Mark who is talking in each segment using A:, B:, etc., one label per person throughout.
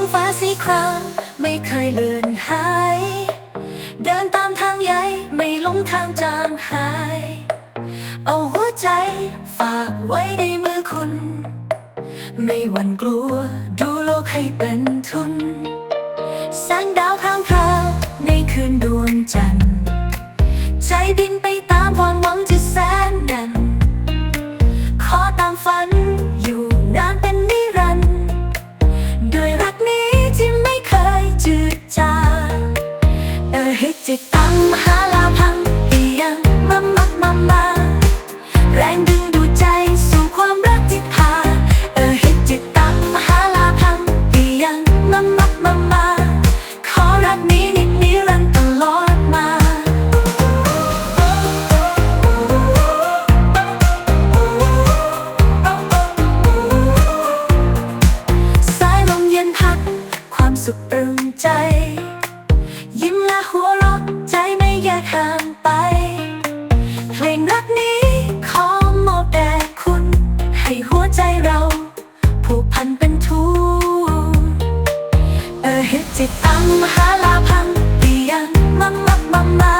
A: องฟ้าสีครามไม่เคยเลือนหาย เดินตามทางใหญ่ไม่หลงทางจางหาย เอาหัวใจฝากไว้ในมือคุณ ไม่หวั่นกลัวดูโลกให้เป็นทุน สุขเอิมใจ ยิ้มและหัวเราะใจไม่แยกห่างไป เพลงรักนี้ขอมอบแด่คุณ ให้หัวใจเรา ผูกพันเป็นทูนเออฮิตจิตตังมหาลาพังเปียงมามามามา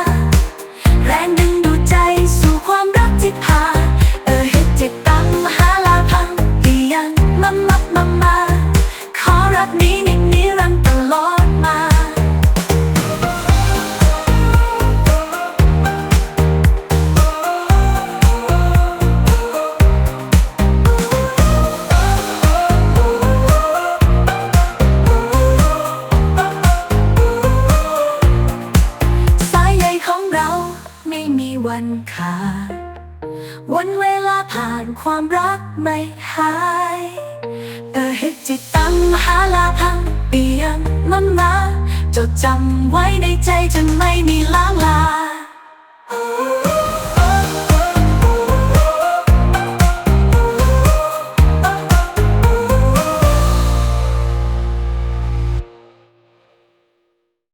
A: แรงดึงดูดใจสู่ความรักที่พาเออฮิตจิตตังมหาลาพังเปียงมามามามา รักนี้นินิรันดร์ตลอดมา สายใยของเราไม่มีวันขาด วันเวลาผ่านความรักไม่หาย ที่ตั้งหาลาพังเปียงมันมาจดจำไว้ในใจจะไม่มีลา